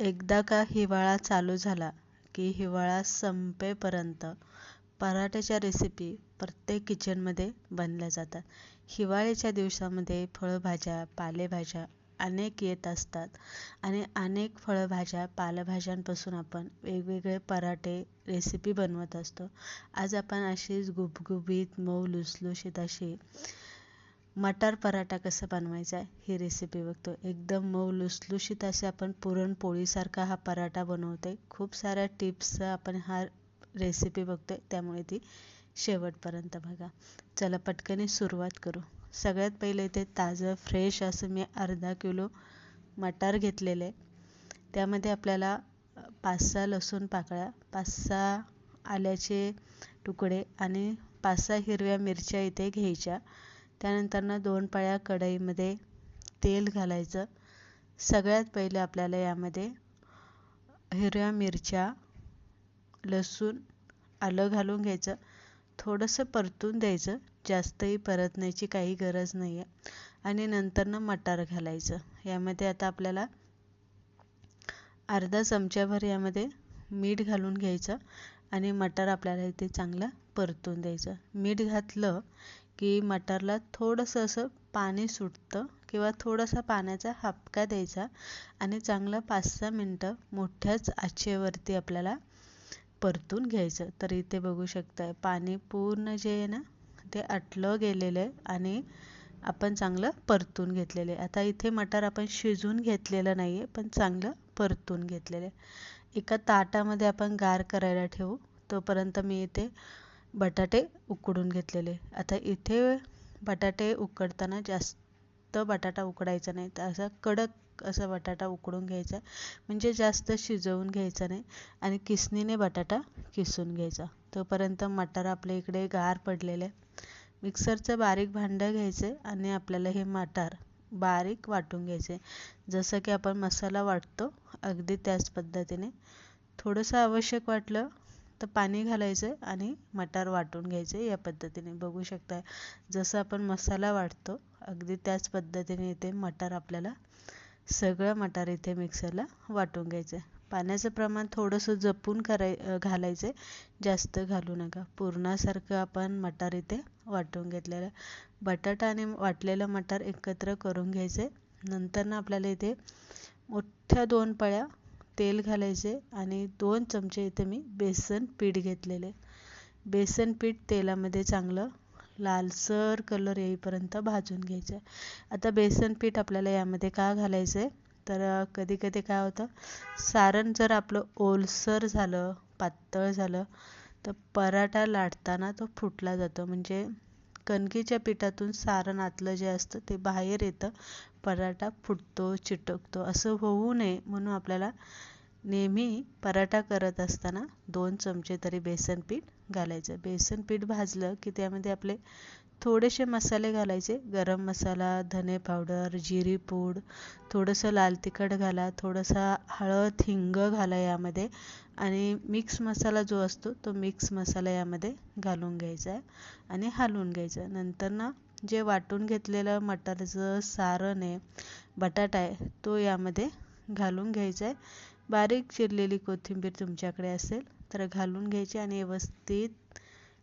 एकदा का हिवाळा चालू झाला की हिवाळा संपेपर्यंत पराठ्याच्या रेसिपी प्रत्येक किचनमध्ये बनल्या जातात. हिवाळ्याच्या दिवसामध्ये फळभाज्या पालेभाज्या अनेक येत असतात आणि अनेक फळभाज्या पालेभाज्यांपासून आपण वेगवेगळे पराठे रेसिपी बनवत असतो. आज आपण अशीच गुबगुबीत मऊ लुसलुशीत अशी मटार पराठा कसा बनवायचा आहे ही रेसिपी बघतो. एकदम मऊ लुसलुशीत असे आपण पुरणपोळीसारखा हा पराठा बनवतो खूप साऱ्या टिप्स आपण हा रेसिपी बघतोय. त्यामुळे ती शेवटपर्यंत बघा. चला पटकन सुरुवात करू. सगळ्यात पहिले इथे ताजं फ्रेश असं मी अर्धा किलो मटार घेतलेले त्यामध्ये आपल्याला पाच सहा लसूण पाकळ्या पाच सहा आल्याचे तुकडे आणि पाच सहा हिरव्या मिरच्या इथे घ्यायच्या. त्यानंतरनं दोन पळ्या कढईमध्ये तेल घालायचं. सगळ्यात पहिले आपल्याला यामध्ये हिरव्या मिरच्या लसूण आलं घालून घ्यायचं. थोडंसं परतून द्यायचं. जास्तही परतण्याची काही गरज नाही आहे आणि नंतरनं मटार घालायचं. यामध्ये आता आपल्याला अर्धा चमच्याभर यामध्ये मीठ घालून घ्यायचं. आणि मटार आपल्याला इथे चांगलं परतून द्यायचं. मीठ घातलं की मटारला थोडंसं असं पाणी सुटतं किंवा थोडासा पाण्याचा हापका द्यायचा आणि चांगलं पाच सहा मिनटं मोठ्याच आचेवरती आपल्याला परतून घ्यायचं. तर इथे बघू शकताय पाणी पूर्ण जे आहे ना ते आटलं गेलेलं आहे आणि आपण चांगलं परतून घेतलेलं आहे. आता इथे मटार आपण शिजून घेतलेलं नाही आहे पण चांगलं परतून घेतलेलं आहे. एका ताटामध्ये आपण गार करायला ठेवू तोपर्यंत मी इथे बटाटे उकडून घेतलेले. आता इथे बटाटे उकडताना जास्त बटाटा उकडायचा नाही. तर असा कडक असा बटाटा उकडून घ्यायचा. म्हणजे जास्त शिजवून घ्यायचा नाही आणि किसनीने बटाटा किसून घ्यायचा. तोपर्यंत मटार आपल्या इकडे गार पडलेले. मिक्सरचं बारीक भांडं घ्यायचं आणि आपल्याला हे मटार बारीक वाटून घ्यायचे. जसं की आपण मसाला वाटतो अगदी त्याच पद्धतीने. थोडंसं आवश्यक वाटलं तर पाणी घालायचं आणि मटार वाटून घ्यायचे या पद्धतीने. बघू शकता जसं आपण मसाला वाटतो अगदी त्याच पद्धतीने इथे मटार आपल्याला सगळं मटार इथे मिक्सरला वाटून घ्यायचं पाण्याचं प्रमाण थोडंसं जपून कराय घालायचं जास्त घालू नका. पूर्णासारखं आपण मटार इथे वाटून घेतलेलं बटाटा आणि वाटलेलं मटार एकत्र करून घ्यायचे नंतर ना आपल्याला इथे मोठ्या दोन पळ्या तेल घालायचे आणि दोन चमचे इथे मी बेसन पीठ घेतलेले. बेसन पीठ तेलामध्ये चांगलं लालसर कलर येईपर्यंत भाजून घ्यायचं. आता बेसन पीठ आपल्याला यामध्ये का घालायचं आहे तर कधी कधी काय होतं सारण जर आपलं ओलसर झालं पातळ झालं तर पराठा लाटताना तो फुटला जातो. म्हणजे कणकीच्या पिठातून सारण आतलं जे असतं ते बाहेर येतं पराठा फुटतो चिटकतो असं होऊ नये म्हणून आपल्याला नेहमी पराठा करत असताना दोन चमचे तरी बेसन पीठ घालायचं. बेसन पीठ भाजलं की त्यामध्ये आपले थोडेसे मसाले घालायचे. गरम मसाला धने पावडर जिरी पूड थोडंसं लाल तिखट घाला थोडंसं हळद हिंग घाला यामध्ये आणि मिक्स मसाला जो असतो तो मिक्स मसाला यामध्ये घालून घ्यायचा आहे आणि हलवून घ्यायचं नंतर ना जे वाटून घेतलेलं मटारचं सारण आहे बटाटा आहे तो यामध्ये घालून घ्यायचा आहे. बारीक चिरलेली कोथिंबीर तुमच्याकडे असेल तर घालून घ्यायची आणि व्यवस्थित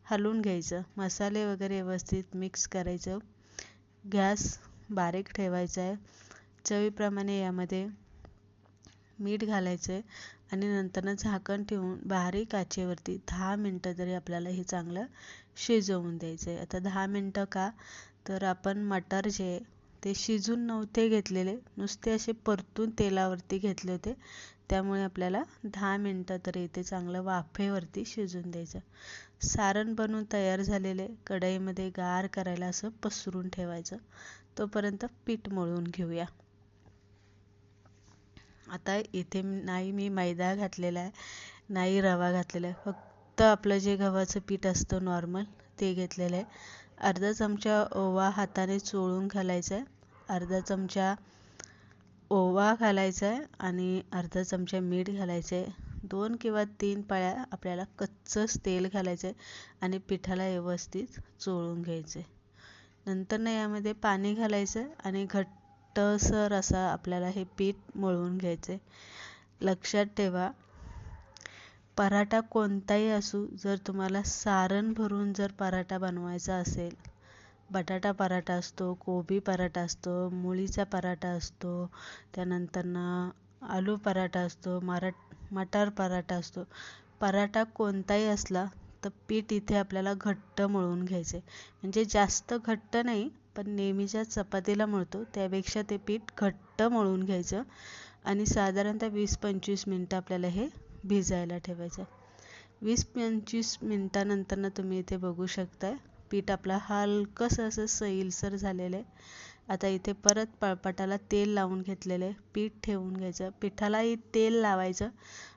हलवून घ्यायचं. मसाले वगैरे व्यवस्थित मिक्स करायचं. गॅस बारीक ठेवायचा आहे. चवीप्रमाणे यामध्ये मीठ घालायचं आहे आणि नंतरनं झाकण ठेवून बारीक आचेवरती दहा मिनटं तरी आपल्याला हे चांगलं शिजवून द्यायचं आहे आता दहा मिनटं का? तर आपण मटार जे ते शिजून नव्हते घेतलेले नुसते असे परतून तेलावरती घेतले होते. त्यामुळे आपल्याला दहा मिनटं तरी इथे चांगलं वाफेवरती शिजून द्यायचं. सारण बनवून तयार झालेले कढईमध्ये गार करायला असं पसरून ठेवायचं. तोपर्यंत पीठ मळून घेऊया. आता इथे नाही मी मैदा घातलेला आहे. नाही रवा घातलेला आहे. फक्त आपलं जे गव्हाचं पीठ असतं नॉर्मल ते घेतलेलं आहे. अर्धा चमचा ओवा हाताने चोळून घालायचा आहे. अर्धा चमचा ओवा घालायचा आहे आणि अर्धा चमचा मीठ घालायचं आहे. दोन किंवा तीन पाळ्या आपल्याला कच्चंच तेल घालायचं आहे आणि पिठाला व्यवस्थित चोळून घ्यायचं आहे. नंतर ना यामध्ये पाणी घालायचं आहे आणि घट्टसर असा आपल्याला हे पीठ मळून घ्यायचं आहे. लक्षात ठेवा पराठा कोणताही असू जर तुम्हाला सारण भरून जर पराठा बनवायचा असेल बटाटा पराठा असतो कोबी पराठा असतो मुळीचा पराठा असतो त्यानंतरनं आलू पराठा असतो मराठ मटार पराठा असतो. पराठा कोणताही असला तर पीठ इथे आपल्याला घट्ट मळून घ्यायचे म्हणजे जास्त घट्ट नाही पण नेहमीच्या चपातीला मळतो त्यापेक्षा ते पीठ घट्ट मळून घ्यायचं आणि साधारणतः वीस पंचवीस मिनटं आपल्याला हे भिजायला ठेवायचं. वीस पंचवीस मिनटानंतरनं तुम्ही इथे बघू शकताय पीठ आपलं हलकंसं असं सैलसर झालेलं आहे. आता इथे परत पळपाटाला तेल लावून घेतलेलं आहे. पीठ ठेवून घ्यायचं. पिठालाही तेल लावायचं.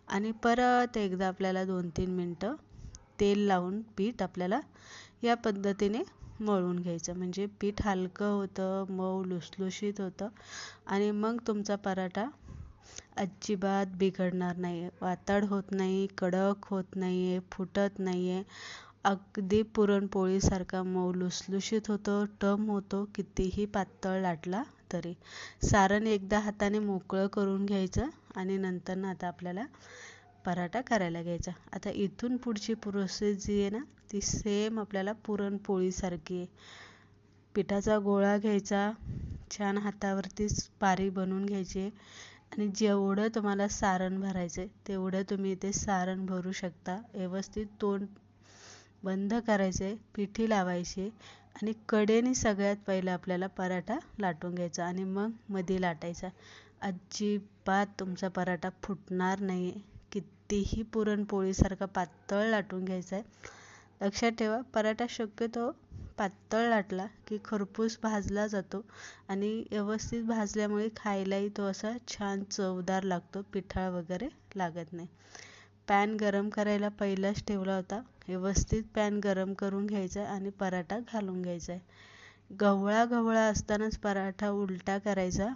आणि परत एकदा आपल्याला दोन तीन मिनटं तेल लावून पीठ आपल्याला या पद्धतीने मळून घ्यायचं. म्हणजे पीठ हलकं होतं मऊ लुसलुशीत होतं. आणि मग तुमचा पराठा अजिबात बिघडणार नाही आहे वातड होत नाही कडक होत नाही आहे फुटत नाही आहे अगदी पुरणपोळीसारखा मऊ लुसलुशीत होतो टम होतो कितीही पातळ लाटला तरी. सारण एकदा हाताने मोकळं करून घ्यायचं आणि नंतर आता आपल्याला पराठा करायला घ्यायचा. आता इथून पुढची प्रोसेस जी आहे ना ती सेम आपल्याला पुरणपोळीसारखी. आहे पिठाचा गोळा घ्यायचा छान हातावरतीच पारी बनवून घ्यायची आणि जेवढं तुम्हाला सारण भरायचं आहे तेवढं तुम्ही इथे सारण भरू शकता. व्यवस्थित तोंड बंद करायचं आहे पिठी लावायची आणि कडेने सगळ्यात पहिलं आपल्याला पराठा लाटून घ्यायचा आणि मग मध्ये लाटायचा. अजिबात तुमचा पराठा फुटणार नाही कितीही पुरणपोळीसारखा पातळ लाटून घ्यायचा आहे लक्षात ठेवा पराठा शक्यतो पातळ लाटला की खरपूस भाजला जातो आणि व्यवस्थित भाजल्यामुळे खायलाही तो असा छान चवदार लागतो पिठाळ वगैरे लागत नाही. पॅन गरम करायला पहिलाच ठेवला होता. व्यवस्थित पॅन गरम करून घ्यायचा आणि पराठा घालून घ्यायचा आहे. गवळा गवळा असतानाच पराठा उलटा करायचा.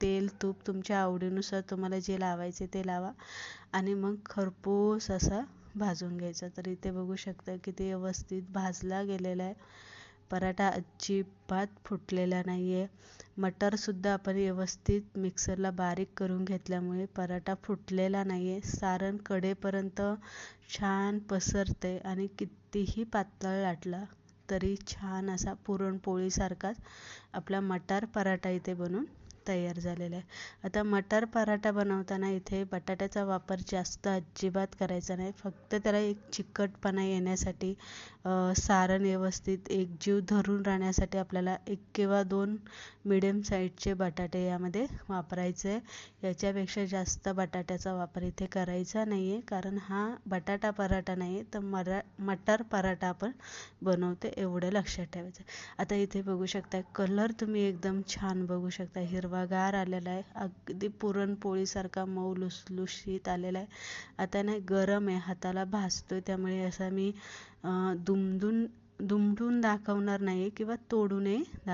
तेल तूप तुमच्या आवडीनुसार तुम्हाला जे लावायचे ते लावा आणि मग खरपूस असा भाजून घ्यायचा. तर इथे बघू शकता किती व्यवस्थित भाजला गेलेला आहे. पराठा अजिबात फुटलेला नाही आहे मटरसुद्धा आपण व्यवस्थित मिक्सरला बारीक करून घेतल्यामुळे पराठा फुटलेला नाही आहे सारण कडेपर्यंत छान पसरते आणि कितीही पातळ लाटला तरी छान असा पुरणपोळीसारखाच आपला मटार पराठा इथे बनून तयार झालेला आहे. आता मटार पराठा बनवताना इथे बटाट्याचा वापर जास्त अजिबात करायचा नाही. फक्त त्याला एक चिकटपणा येण्यासाठी सारण व्यवस्थित एकजीव धरून राहण्यासाठी आपल्याला एक किंवा दोन मिडियम साईजचे बटाटे यामध्ये वापरायचे आहे. याच्यापेक्षा जास्त बटाट्याचा वापर इथे करायचा नाही आहे कारण हा बटाटा पराठा नाही आहे तर मरा मटार पराठा आपण बनवतो एवढं लक्षात ठेवायचं आता इथे बघू शकता कलर तुम्ही एकदम छान बघू शकता हिरवा हिरवागार आलेला आहे. अगदी पुरणपोळीसारखा मऊ लुसलुशीत आलेला आहे. आता नाही गरम आहे हाताला भासतोय त्यामुळे असा मी दुमदून दुमडून दाखवणार नाही किंवा तोडूनही